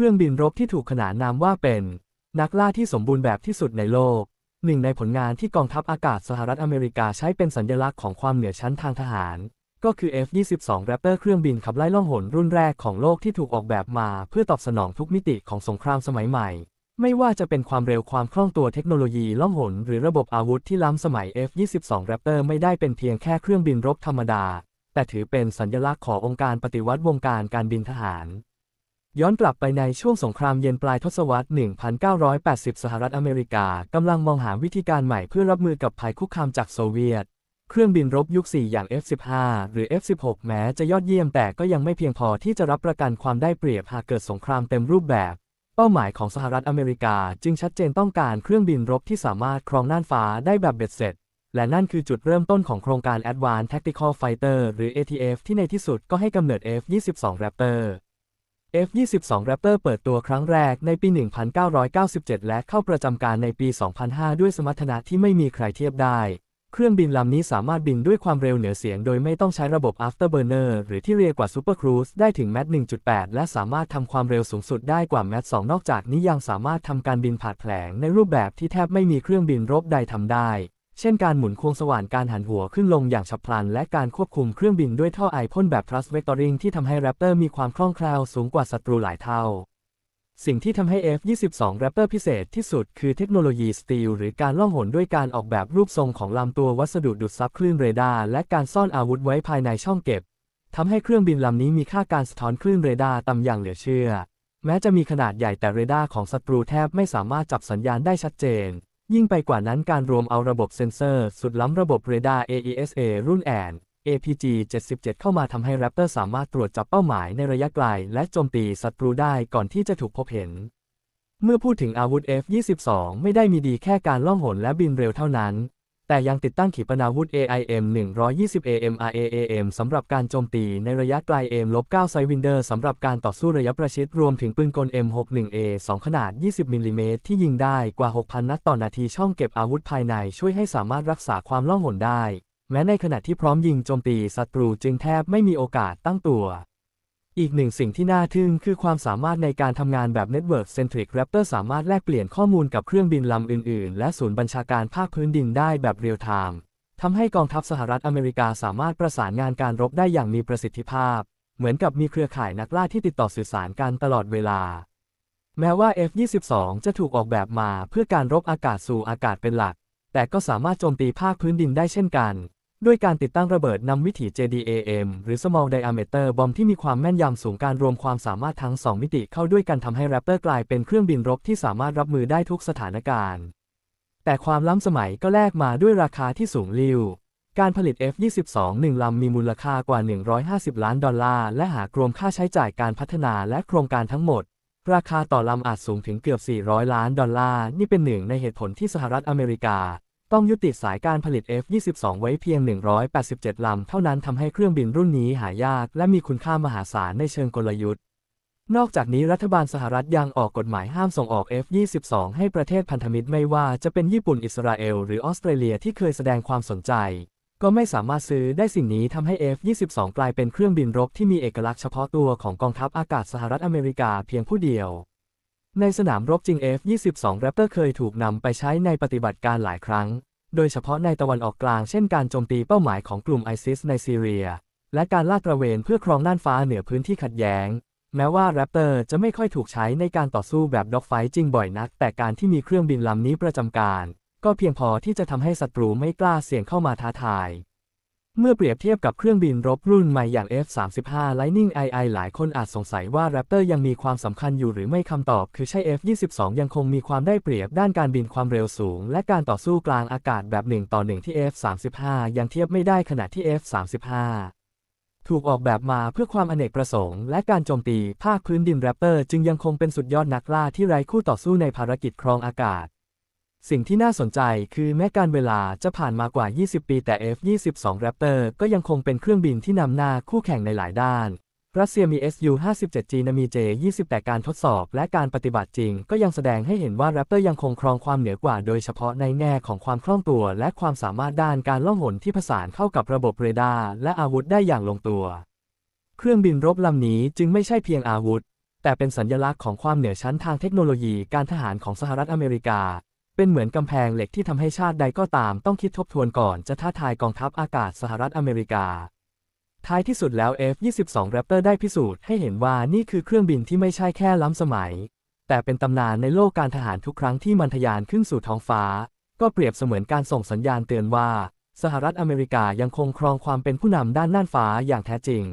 ครื่องบินรบที่ถูกขนานนามว่าเป็น นักล่าที่สมบูรณ์แบบที่สุดในโลก หนึ่งในผลงานที่กองทัพอากาศสหรัฐอเมริกาใช้เป็นสัญลักษณ์ของความเหนือชั้นทางทหาร ก็คือ F-22 Raptor เครื่องบินขับไล่ล่องหนรุ่นแรกของโลกที่ถูกออกแบบมา เพื่อตอบสนองทุกมิติของสงครามสมัยใหม่ ไม่ว่าจะเป็นความเร็วความคล่องตัวเทคโนโลยีล่องหนหรือระบบอาวุธที่ล้ำสมัย F-22 Raptor ไม่ได้เป็นเพียงแค่เครื่องบินรบธรรมดา แต่ถือเป็นสัญลักษณ์ขององค์การปฏิวัติวงการการบินทหาร ย้อนกลับไปในช่วงสงครามเย็นปลายทศวรรษ 1980 สหรัฐอเมริกากำลังมองหาวิธีการใหม่เพื่อรับมือกับภัยคุกคามจากโซเวียต เครื่องบินรบยุค 4 อย่าง F-15 หรือ F-16 แม้จะยอดเยี่ยมแต่ก็ยังไม่เพียงพอที่จะรับประกันความได้เปรียบหากเกิดสงครามเต็มรูปแบบ เป้าหมายของสหรัฐอเมริกาจึงชัดเจนต้องการเครื่องบินรบที่สามารถครองน่านฟ้าได้แบบเบ็ดเสร็จ และนั่นคือจุดเริ่มต้นของโครงการ Advanced Tactical Fighter หรือ ATF ที่ในที่สุดก็ให้กำเนิด F-22 Raptor F-22 Raptor เปิดตัวครั้งแรกในปี 1997 และเข้าประจำการในปี 2005 ด้วยสมรรถนะที่ไม่มีใครเทียบได้ เครื่องบินลำนี้สามารถบินด้วยความเร็วเหนือเสียงโดยไม่ต้องใช้ระบบ Afterburner หรือที่เรียกว่า Super Cruise ได้ถึง Mach 1.8 และสามารถทำความเร็วสูงสุดได้กว่า Mach 2นอกจากนี้ยังสามารถทำการบินผาดแผลงในรูปแบบที่แทบไม่มีเครื่องบินรบใดทำได้ เช่นการหมุนควงสว่านการหันหัวขึ้นลงอย่างฉับพลัน และการควบคุมเครื่องบินด้วยท่อไอพ่นแบบ thrust vectoring ที่ทำให้ Raptor มีความคล่องแคล่วสูงกว่าศัตรูหลายเท่า สิ่งที่ทำให้ F-22 Raptor พิเศษที่สุดคือเทคโนโลยีสตีลหรือการล่องหนด้วยการออกแบบรูปทรงของลำตัววัสดุดูดซับคลื่นเรดาร์และการซ่อนอาวุธไว้ภายในช่องเก็บทำให้เครื่องบินลำนี้มีค่าการสะท้อนคลื่นเรดาร์ต่ำอย่างเหลือเชื่อ แม้จะมีขนาดใหญ่แต่เรดาร์ของศัตรูแทบไม่สามารถจับสัญญาณได้ชัดเจน ยิ่งไปกว่านั้นการรวมเอาระบบเซ็นเซอร์ สุดล้ำระบบเรดาร์ AESA รุ่นแอน APG 77 เข้ามาทำให้ Raptor สามารถตรวจจับเป้าหมายในระยะไกล และโจมตีศัตรูได้ก่อนที่จะถูกพบเห็น เมื่อพูดถึงอาวุธ F-22 ไม่ได้มีดีแค่การล่องหนและบินเร็วเท่านั้น แต่ยังติดตั้งขีปนาวุธ AIM 120 AMRAAM สำหรับการโจมตีในระยะไกล M-9 Sidewinder สำหรับการต่อสู้ระยะประชิดรวมถึงปืนกล M61A 2 ขนาด 20 มิลลิเมตรที่ยิงได้กว่า 6,000 นัดต่อนาทีช่องเก็บอาวุธภายในช่วยให้สามารถรักษาความล่องหนได้ แม้ในขณะที่พร้อมยิงโจมตีศัตรูจึงแทบไม่มีโอกาสตั้งตัว อีกหนึ่งสิ่งที่น่าทึ่งคือความสามารถในการทำงานแบบ Network Centric Raptor สามารถแลกเปลี่ยนข้อมูลกับเครื่องบินลำอื่น ๆ และศูนย์บัญชาการภาคพื้นดินได้แบบเรียลไทม์ทำให้กองทัพสหรัฐอเมริกาสามารถประสานงานการรบได้อย่างมีประสิทธิภาพ เหมือนกับมีเครือข่ายนักล่าที่ติดต่อสื่อสารกันตลอดเวลา แม้ว่า F-22 จะถูกออกแบบมาเพื่อการรบอากาศสู่อากาศเป็นหลัก แต่ก็สามารถโจมตีภาคพื้นดินได้เช่นกัน ด้วยการติดตั้งระเบิดนำวิถี JDAM หรือ Small Diameter Bomb ที่มีความแม่นยำสูงการรวมความสามารถทั้ง 2 มิติเข้าด้วยกันทำให้ Raptor กลายเป็นเครื่องบินรบที่สามารถรับมือได้ทุกสถานการณ์ แต่ความล้ำสมัยก็แลกมาด้วยราคาที่สูงลิ่ว การผลิต F-22 หนึ่งลำมีมูลค่ากว่า 150 ล้านดอลลาร์ และหากรวมค่าใช้จ่ายการพัฒนาและโครงการทั้งหมด ราคาต่อลำอาจสูงถึงเกือบ 400 ล้านดอลลาร์ นี่เป็นหนึ่งในเหตุผลที่สหรัฐอเมริกา ต้องยุติสายการผลิต F-22 ไว้เพียง 187 ลำ เท่านั้นทำให้เครื่องบินรุ่นนี้หายาก และมีคุณค่ามหาศาลในเชิงกลยุทธ์ นอกจากนี้รัฐบาลสหรัฐยังออกกฎหมายห้ามส่งออก F-22 ให้ประเทศพันธมิตรไม่ว่าจะเป็นญี่ปุ่นอิสราเอล หรือออสเตรเลียที่เคยแสดงความสนใจ ก็ไม่สามารถซื้อได้สิ่งนี้ทำให้ F-22 กลายเป็นเครื่องบินรบที่มีเอกลักษณ์เฉพาะตัวของกองทัพอากาศสหรัฐอเมริกาเพียงผู้เดียว ในสนามรบจริง F-22 Raptor เคยถูกนำไปใช้ในปฏิบัติการหลายครั้ง โดยเฉพาะในตะวันออกกลางเช่นการโจมตีเป้าหมายของกลุ่มไอซิสในซีเรีย และการลาดตระเวนเพื่อครองน่านฟ้าเหนือพื้นที่ขัดแย้ง แม้ว่า Raptor จะไม่ค่อยถูกใช้ในการต่อสู้แบบด็อกไฟจริงบ่อยนัก แต่การที่มีเครื่องบินลำนี้ประจำการ ก็เพียงพอที่จะทำให้ศัตรูไม่กล้าเสี่ยงเข้ามาท้าทาย เมื่อเปรียบเทียบกับเครื่องบินรบรุ่นใหม่อย่าง F-35 Lightning II หลายคนอาจสงสัยว่า Raptor ยังมีความสำคัญอยู่หรือไม่คำตอบ คือใช่ F-22 ยังคงมีความได้เปรียบด้านการบินความเร็วสูง และการต่อสู้กลางอากาศแบบหนึ่งต่อหนึ่งที่ F-35 ยังเทียบไม่ได้ขณะที่ F-35 ถูกออกแบบมาเพื่อความอเนกประสงค์ และการโจมตีภาคพื้นดิน Raptor จึงยังคงเป็นสุดยอดนักล่าที่ไร้คู่ต่อสู้ในภารกิจครองอากาศ สิ่งที่น่าสนใจคือแม้การเวลาจะผ่านมากว่า 20 ปีแต่ F-22 Raptor ก็ยังคงเป็นเครื่องบินที่นำหน้าคู่แข่งในหลายด้าน รัสเซียมี Su-57 จีนมี J-20 แต่การทดสอบ และการปฏิบัติจริง ก็ยังแสดงให้เห็นว่า Raptor ยังคงครองความเหนือกว่า โดยเฉพาะในแง่ของความคล่องตัว และความสามารถด้านการล่องหนที่ผสานเข้ากับระบบเรดาร์และอาวุธได้อย่างลงตัว เครื่องบินรบลำนี้จึงไม่ใช่เพียงอาวุธ แต่เป็นสัญลักษณ์ของความเหนือชั้นทางเทคโนโลยีการทหารของสหรัฐอเมริกา เป็นเหมือนกำแพงเหล็กที่ทำให้ชาติใดก็ตามต้องคิดทบทวนก่อนจะท้าทายกองทัพอากาศสหรัฐอเมริกา ท้ายที่สุดแล้ว F-22 Raptor ได้พิสูจน์ให้เห็นว่านี่คือเครื่องบินที่ไม่ใช่แค่ล้ำสมัย แต่เป็นตำนานในโลกการทหารทุกครั้งที่มันทะยานขึ้นสู่ท้องฟ้า ก็เปรียบเสมือนการส่งสัญญาณเตือนว่า สหรัฐอเมริกายังคงครองความเป็นผู้นำด้านน่านฟ้าอย่างแท้จริง